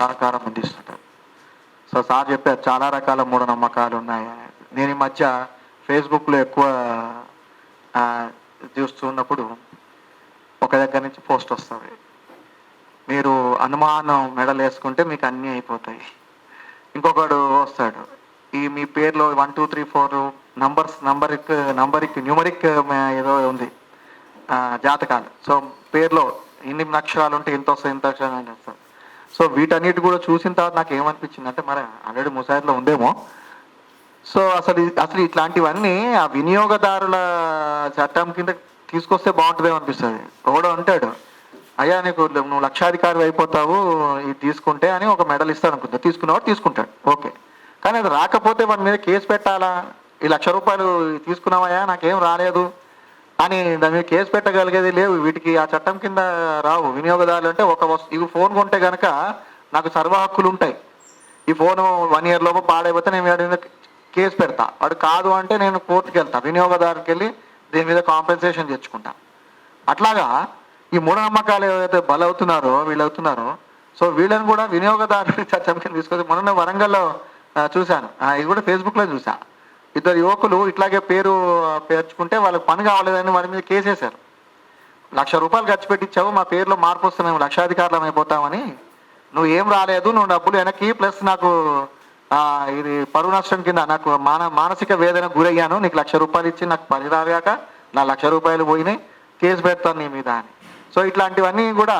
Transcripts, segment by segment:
సహకారం అందిస్తుంటారు. So sir చెప్పారు చాలా రకాల మూఢనమ్మకాలు ఉన్నాయి. నేను ఈ మధ్య ఫేస్బుక్లో ఎక్కువ చూస్తున్నప్పుడు ఒక దగ్గర నుంచి పోస్ట్ వస్తుంది మీరు అనుమానం మెడలు వేసుకుంటే మీకు అన్నీ అయిపోతాయి. ఇంకొకడు వస్తాడు. ఈ మీ పేరులో one two three four numbers numeric numeric numeric ఏదో ఉంది జాతకాలు. సో పేర్లో ఇన్ని అక్షరాలు ఉంటే ఇంత వస్తాయి ఇంత అక్షరాలు అని సో వీటన్నిటి కూడా చూసిన తర్వాత నాకు ఏమనిపించింది అంటే మరి ఆల్రెడీ ముసాయిద్లో ఉందేమో. సో అసలు అసలు ఇట్లాంటివన్నీ ఆ వినియోగదారుల చట్టం కింద తీసుకొస్తే బాగుంటుందేమో అనిపిస్తుంది. ఎవడో అంటాడు అయ్యా నీకు నువ్వు లక్షాధికారి అయిపోతావు ఇది తీసుకుంటే అని ఒక మెడల్ ఇస్తాను అనుకుంటా. తీసుకున్నవాడు తీసుకుంటాడు. ఓకే. కానీ అది రాకపోతే వాడి మీద కేసు పెట్టాలా? ఈ లక్ష రూపాయలు తీసుకున్నావయ్యా నాకేం రాలేదు. అని దాని మీద కేసు పెట్టగలిగేది లేవు. వీటికి ఆ చట్టం కింద రావు. వినియోగదారులు అంటే ఒక వస్తు ఇవి ఫోన్ కొంటే కనుక నాకు సర్వ హక్కులు ఉంటాయి. ఈ ఫోన్ వన్ ఇయర్ లోపు పాడైపోతే నేను వాడి మీద కేసు పెడతా. వాడు కాదు అంటే నేను కోర్టుకి వెళ్తా వినియోగదారుకి వెళ్ళి దీని మీద కాంపెన్సేషన్ తెచ్చుకుంటా. అట్లాగా ఈ మూఢనమ్మకాలు ఏవైతే బలవుతున్నారో వీళ్ళు అవుతున్నారో సో వీళ్ళని కూడా వినియోగదారులు చట్టం కింద తీసుకొచ్చి మొన్న వరంగల్లో చూశాను. ఇది కూడా ఫేస్బుక్లో చూసా ఇద్దరు యువకులు ఇట్లాగే పేరు పేర్చుకుంటే వాళ్ళకి పని కావలేదని వాడి మీద కేసేశారు. లక్ష రూపాయలు ఖర్చు పెట్టించావు మా పేరులో మార్పు వస్తే మేము లక్షాధికారులం అయిపోతామని. నువ్వు ఏం రాలేదు నువ్వు డబ్బులు వెనక్కి ప్లస్ నాకు ఇది పరువు నష్టం కింద నాకు మాన మానసిక వేదన గురయ్యాను. నీకు లక్ష రూపాయలు ఇచ్చి నాకు పని రాగాక నా లక్ష రూపాయలు పోయినాయి కేసు పెడతాను నీ మీద అని. సో ఇట్లాంటివన్నీ కూడా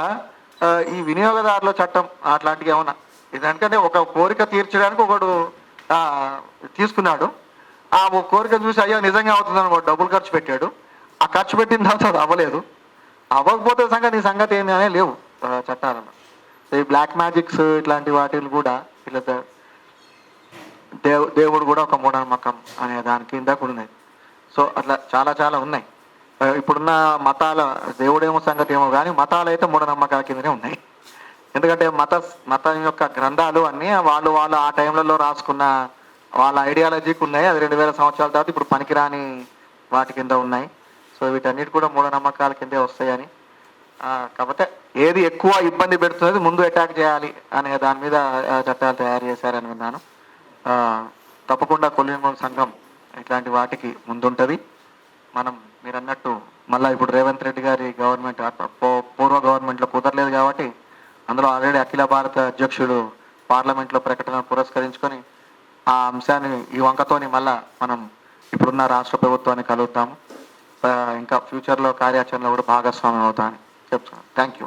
ఈ వినియోగదారుల చట్టం అట్లాంటివి ఏమన్నా. ఎందుకంటే ఒక కోరిక తీర్చడానికి ఒకడు తీసుకున్నాడు. ఆ కోరిక చూసి అయ్యో నిజంగా అవుతుందని వాడు డబ్బులు ఖర్చు పెట్టాడు. ఆ ఖర్చు పెట్టిన తర్వాత అది అవ్వలేదు. అవ్వకపోతే సంగతి నీ సంగతి ఏంది అనే లేవు. ఆ, చట్టాలలో ఈ బ్లాక్ మ్యాజిక్స్ ఇట్లాంటి వాటిని కూడా ఇలా దేవు దేవుడు కూడా ఒక మూఢనమ్మకం అనే దాని కింద కూడా ఉన్నాయి. సో అట్లా చాలా చాలా ఉన్నాయి. ఇప్పుడున్న మతాల దేవుడేమో సంగతి ఏమో కానీ మతాలు అయితే మూఢనమ్మకాల కిందనే ఉన్నాయి. ఎందుకంటే మత మతం యొక్క గ్రంథాలు అన్నీ వాళ్ళు వాళ్ళు ఆ టైంలలో రాసుకున్న వాళ్ళ ఐడియాలజీకి ఉన్నాయి. అది రెండు వేల సంవత్సరాల తర్వాత ఇప్పుడు పనికిరాని వాటి కింద ఉన్నాయి. సో వీటన్నిటి కూడా మూఢనమ్మకాల కిందే వస్తాయని. కాకపోతే ఏది ఎక్కువ ఇబ్బంది పెడుతున్నది ముందు అటాక్ చేయాలి అనే దాని మీద చట్టాలు తయారు చేశారని విన్నాను. తప్పకుండా కొల్లింగోల్ సంఘం ఇట్లాంటి వాటికి ముందుంటుంది. మనం మీరు అన్నట్టు మళ్ళీ ఇప్పుడు రేవంత్ రెడ్డి గారి గవర్నమెంట్ పూర్వ గవర్నమెంట్లో కుదరలేదు కాబట్టి అందులో ఆల్రెడీ అఖిల భారత అధ్యక్షుడు పార్లమెంట్లో ప్రకటన పురస్కరించుకొని ఆ అంశాన్ని ఈ వంకతోని మళ్ళా మనం ఇప్పుడున్న రాష్ట్ర ప్రభుత్వాన్ని కలుగుతాము ఇంకా ఫ్యూచర్లో కార్యాచరణలో కూడా భాగస్వామ్యం అవుతామని చెప్తున్నాను. Thank you